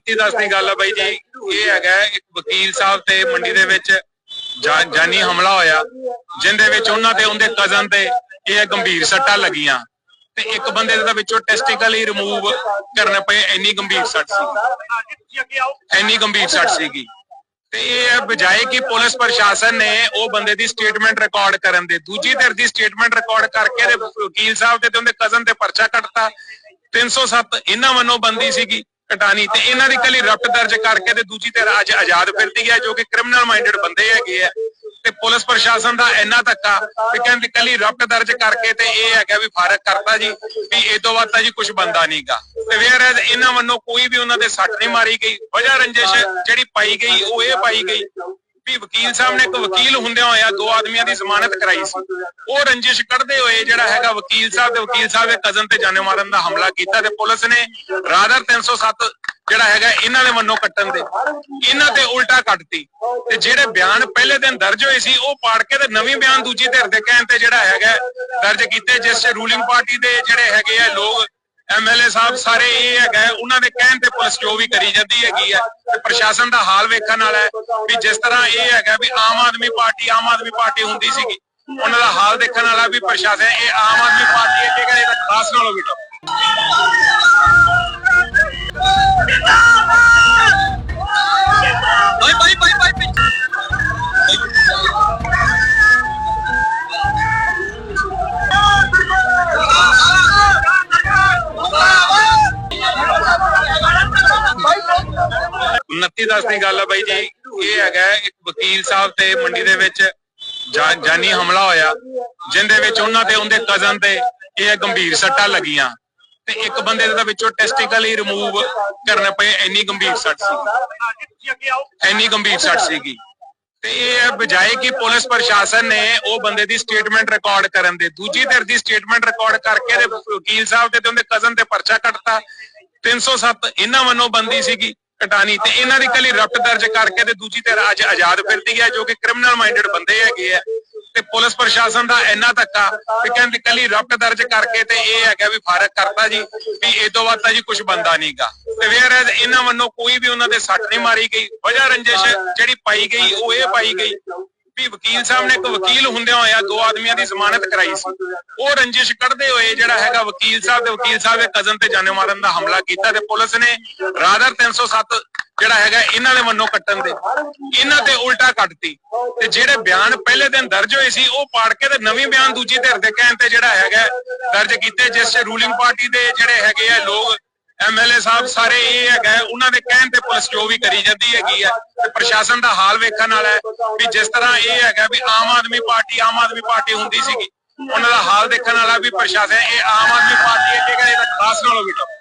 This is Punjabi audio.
29 ਦਸ ਦੀ ਗੱਲ ਆ ਬਾਈ ਜੀ। ਇਹ ਹੈਗਾ ਇੱਕ ਵਕੀਲ ਸਾਹਿਬ ਤੇ ਮੰਡੀ ਦੇ ਵਿੱਚ ਜਾਨੀ ਹਮਲਾ ਹੋਇਆ, ਜਿੰਦੇ ਵਿੱਚ ਉਹਨਾਂ ਤੇ ਉਹਦੇ ਕਜ਼ਨ ਤੇ ਇਹ ਗੰਭੀਰ ਸੱਟਾਂ ਲੱਗੀਆਂ। ਤੇ ਇੱਕ ਬੰਦੇ ਦੇ ਵਿੱਚੋਂ ਟੈਸਟੀਕਲ ਹੀ ਰਿਮੂਵ ਕਰਨੇ ਪਏ, ਇੰਨੀ ਗੰਭੀਰ ਸੱਟ ਸੀ। ਇੰਨੀ ਗੰਭੀਰ ਸੱਟ ਸੀਗੀ। ਤੇ ਇਹ ਬਜਾਏ ਕਿ ਪੁਲਿਸ ਪ੍ਰਸ਼ਾਸਨ ਨੇ ਉਹ ਬੰਦੇ ਦੀ ਸਟੇਟਮੈਂਟ ਰਿਕਾਰਡ ਕਰਨ ਦੇ। ਦੂਜੀ ਧਿਰ ਦੀ ਸਟੇਟਮੈਂਟ ਰਿਕਾਰਡ ਕਰਕੇ ਤੇ ਵਕੀਲ ਸਾਹਿਬ ਤੇ ਤੇ ਉਹਦੇ ਕਜ਼ਨ ਤੇ ਪਰਚਾ ਕੱਟਤਾ। 307 ਇਹਨਾਂ ਵੱਲੋਂ ਬੰਦੀ ਸੀਗੀ। ਕਟਾਣੀ ਤੇ ਇਹਨਾਂ ਦੀ ਕੱਲੀ ਰਫਟ ਦਰਜ ਕਰਕੇ ਤੇ ਦੂਜੀ ਧਿਰ ਅੱਜ ਆਜ਼ਾਦ ਫਿਰਦੀ ਹੈ ਜੋ ਕਿ ਕ੍ਰਿਮੀਨਲ ਮਾਈਂਡਡ ਬੰਦੇ ਹੈਗੇ ਆ। ਤੇ ਪੁਲਿਸ ਪ੍ਰਸ਼ਾਸਨ ਦਾ ਇੰਨਾ ਧੱਕਾ ਵੀ ਕਹਿੰਦੇ ਕੱਲੀ ਰਫਟ ਦਰਜ ਕਰਕੇ ਤੇ ਇਹ ਹੈਗਾ ਵੀ ਫਾਰਗ ਕਰਤਾ ਜੀ, ਵੀ ਇਹ ਤੋਂ ਬਾਅਦ ਤਾਂ ਜੀ ਕੁਝ ਬੰਦਾ ਨਹੀਂਗਾ ਤੇ ਵੇਰ ਇਹਨਾਂ ਵੱਲੋਂ ਕੋਈ ਵੀ ਉਹਨਾਂ ਦੇ ਸੱਟ ਨਹੀਂ ਮਾਰੀ ਗਈ। ਵਜ੍ਹਾ ਰੰਜਿਸ਼ ਜਿਹੜੀ ਪਾਈ ਗਈ, ਉਹ ਇਹ ਪਾਈ ਗਈ ਵੀ ਵਕੀਲ ਸਾਹਿਬ ਨੇ ਇੱਕ ਵਕੀਲ ਹੁੰਦਿਆਂ ਹੋਇਆ ਦੋ ਆਦਮੀਆਂ ਦੀ ਜ਼ਮਾਨਤ ਕਰਾਈ ਸੀ। ਉਹ ਰੰਜਿਸ਼ ਕੱਢਦੇ ਹੋਏ ਜਿਹੜਾ ਹੈਗਾ ਵਕੀਲ ਸਾਹਿਬ ਤੇ ਵਕੀਲ ਸਾਹਿਬ ਦੇ ਕਜ਼ਨ ਤੇ ਜਾਨੇ ਮਾਰਨ ਦਾ ਹਮਲਾ ਕੀਤਾ ਤੇ ਪੁਲਿਸ ਨੇ ਰਾਦਰ 307 ਜਿਹੜਾ ਹੈਗਾ ਇਹਨਾਂ ਦੇ ਵੱਲੋਂ ਕੱਟਣ ਦੇ। ਇਹਨਾਂ ਤੇ ਉਲਟਾ ਕੱਟਤੀ। ਤੇ ਜਿਹੜੇ ਬਿਆਨ ਪਹਿਲੇ ਦਿਨ ਦਰਜ ਹੋਏ ਸੀ, ਉਹ ਪਾੜ ਕੇ ਤੇ ਨਵੀਂ ਬਿਆਨ ਦੂਜੀ ਧਿਰ ਦੇ ਕਹਿਣ ਤੇ ਜਿਹੜਾ ਹੈਗਾ ਦਰਜ ਕੀਤੇ, ਜਿਸ ਚ ਰੂਲਿੰਗ ਪਾਰਟੀ ਦੇ ਜਿਹੜੇ ਹੈਗੇ ਆ ਲੋਕ ਐਮਐਲਏ ਸਾਹਿਬ ਸਾਰੇ ਇਹ ਹੈਗਾ, ਉਹਨਾਂ ਦੇ ਕਹਿਣ ਤੇ ਪੁਲਿਸ ਜੋ ਵੀ ਕਰੀ ਜਾਂਦੀ ਹੈਗੀ ਹੈ ਤੇ ਪ੍ਰਸ਼ਾਸਨ ਦਾ ਹਾਲ ਵੇਖਣ ਵਾਲਾ ਹੈ ਵੀ ਜਿਸ ਤਰ੍ਹਾਂ ਇਹ ਹੈਗਾ ਵੀ ਆਮ ਆਦਮੀ ਪਾਰਟੀ, ਆਮ ਆਦਮੀ ਪਾਰਟੀ ਹੁੰਦੀ ਸੀਗੀ, ਉਹਨਾਂ ਦਾ ਹਾਲ ਦੇਖਣ ਵਾਲਾ ਵੀ ਪ੍ਰਸ਼ਾਸਨ, ਇਹ ਆਮ ਆਦਮੀ ਪਾਰਟੀ ਹੈ ਜੇਕਰ ਇਹਦਾ ਖਾਸ ਨਾਲੋਂ ਵੀ top 29 ਦਸ ਦੀ ਗੱਲ ਆ ਬਾਈ ਜੀ, ਇਹ ਹੈਗਾ ਇੱਕ ਵਕੀਲ ਸਾਹਿਬ ਤੇ ਮੰਡੀ ਦੇ ਵਿੱਚ ਜਾਨੀ ਹਮਲਾ ਹੋਇਆ, ਜਿੰਦੇ ਵਿੱਚ ਉਹਨਾਂ ਤੇ ਉਹਦੇ ਕਜ਼ਨ ਤੇ ਇਹ ਗੰਭੀਰ ਸੱਟਾਂ ਲੱਗੀਆਂ। ਤੇ ਇੱਕ ਬੰਦੇ ਦਾ ਵਿੱਚੋਂ ਟੈਸਟੀਕਲ ਰਿਮੂਵ ਕਰਨੇ ਪਏ, ਇੰਨੀ ਗੰਭੀਰ ਸੱਟ ਸੀ। ਇੰਨੀ ਗੰਭੀਰ ਸੱਟ ਸੀਗੀ। ਤੇ ਇਹ ਬਜਾਏ ਕਿ ਪੁਲਿਸ ਪ੍ਰਸ਼ਾਸਨ ਨੇ ਉਹ ਬੰਦੇ ਦੀ ਸਟੇਟਮੈਂਟ ਰਿਕਾਰਡ ਕਰਨ ਦੇ, ਦੂਜੀ ਧਿਰ ਦੀ ਸਟੇਟਮੈਂਟ ਰਿਕਾਰਡ ਕਰਕੇ ਦੇ ਵਕੀਲ ਸਾਹਿਬ ਤੇ ਉਹਦੇ ਕਜ਼ਨ ਤੇ ਪਰਚਾ ਕੱਟਤਾ। 307 ਇਹਨਾਂ ਵੱਲੋਂ ਬੰਦੀ ਸੀਗੀ। ਕਟਾਣੀ ਤੇ ਇਹਨਾਂ ਦੀ ਕੱਲੀ ਰਫਟ ਦਰਜ ਕਰਕੇ ਤੇ ਦੂਜੀ ਧਿਰ ਅੱਜ ਆਜ਼ਾਦ ਫਿਰਦੀ ਹੈ, ਜੋ ਕਿ ਕ੍ਰਿਮੀਨਲ ਮਾਈਂਡਡ ਬੰਦੇ ਹੈਗੇ ਆ। ਤੇ ਪੁਲਿਸ ਪ੍ਰਸ਼ਾਸਨ ਦਾ ਇੰਨਾ ਧੱਕਾ ਵੀ ਕਹਿੰਦੇ ਕੱਲੀ ਰਫਟ ਦਰਜ ਕਰਕੇ ਤੇ ਇਹ ਹੈਗਾ ਵੀ ਫਾਰਗ ਕਰਤਾ ਜੀ, ਵੀ ਇਹ ਤੋਂ ਬਾਅਦ ਤਾਂ ਜੀ ਕੁਝ ਬੰਦਾ ਨਹੀਂਗਾ ਤੇ ਵੇਰ ਇਹਨਾਂ ਵੱਲੋਂ ਕੋਈ ਵੀ ਉਹਨਾਂ ਦੇ ਸੱਟ ਨਹੀਂ ਮਾਰੀ ਗਈ। ਵਜ੍ਹਾ ਰੰਜਿਸ਼ ਜਿਹੜੀ ਪਾਈ ਗਈ, ਉਹ ਇਹ ਪਾਈ ਗਈ ਵੀ ਵਕੀਲ ਸਾਹਿਬ ਨੇ ਇੱਕ ਵਕੀਲ ਹੁੰਦਿਆਂ ਹੋਇਆ ਦੋ ਆਦਮੀਆਂ ਦੀ ਜ਼ਮਾਨਤ ਕਰਾਈ ਸੀ। ਉਹ ਰੰਜਿਸ਼ ਕੱਢਦੇ ਹੋਏ ਜਿਹੜਾ ਹੈਗਾ ਵਕੀਲ ਸਾਹਿਬ ਤੇ ਵਕੀਲ ਸਾਹਿਬ ਦੇ ਕਜ਼ਨ ਤੇ ਜਾਨੇ ਮਾਰਨ ਦਾ ਹਮਲਾ ਕੀਤਾ ਤੇ ਪੁਲਿਸ ਨੇ ਰਾਦਰ 307 ਜਿਹੜਾ ਹੈਗਾ ਇਹਨਾਂ ਦੇ ਵੱਲੋਂ ਕੱਟਣ ਦੇ। ਇਹਨਾਂ ਤੇ ਉਲਟਾ ਕੱਟਤੀ ਤੇ। ਜਿਹੜੇ ਬਿਆਨ ਪਹਿਲੇ ਦਿਨ ਦਰਜ ਹੋਏ ਸੀ, ਉਹ ਪਾੜ ਕੇ ਤੇ ਨਵੀਂ ਬਿਆਨ ਦੂਜੀ ਧਿਰ ਦੇ ਕਹਿਣ ਤੇ ਜਿਹੜਾ ਹੈਗਾ ਦਰਜ ਕੀਤੇ, ਜਿਸ ਚ ਰੂਲਿੰਗ ਪਾਰਟੀ ਦੇ ਜਿਹੜੇ ਹੈਗੇ ਆ ਲੋਕ ਐਮਐਲਏ ਸਾਹਿਬ ਸਾਰੇ ਇਹ ਹੈਗਾ, ਉਹਨਾਂ ਦੇ ਕਹਿਣ ਤੇ ਪੁਲਿਸ ਜੋ ਵੀ ਕਰੀ ਜਾਂਦੀ ਹੈਗੀ ਹੈ ਤੇ ਪ੍ਰਸ਼ਾਸਨ ਦਾ ਹਾਲ ਵੇਖਣ ਵਾਲਾ ਹੈ ਵੀ ਜਿਸ ਤਰ੍ਹਾਂ ਇਹ ਹੈਗਾ ਵੀ ਆਮ ਆਦਮੀ ਪਾਰਟੀ, ਆਮ ਆਦਮੀ ਪਾਰਟੀ ਹੁੰਦੀ ਸੀਗੀ, ਉਹਨਾਂ ਦਾ ਹਾਲ ਦੇਖਣ ਵਾਲਾ ਵੀ ਪ੍ਰਸ਼ਾਸਨ, ਇਹ ਆਮ ਆਦਮੀ ਪਾਰਟੀ ਹੈ, ਜੇਕਰ ਇਹਦਾ ਖਾਸ ਨਾਲੋਂ ਵੀ top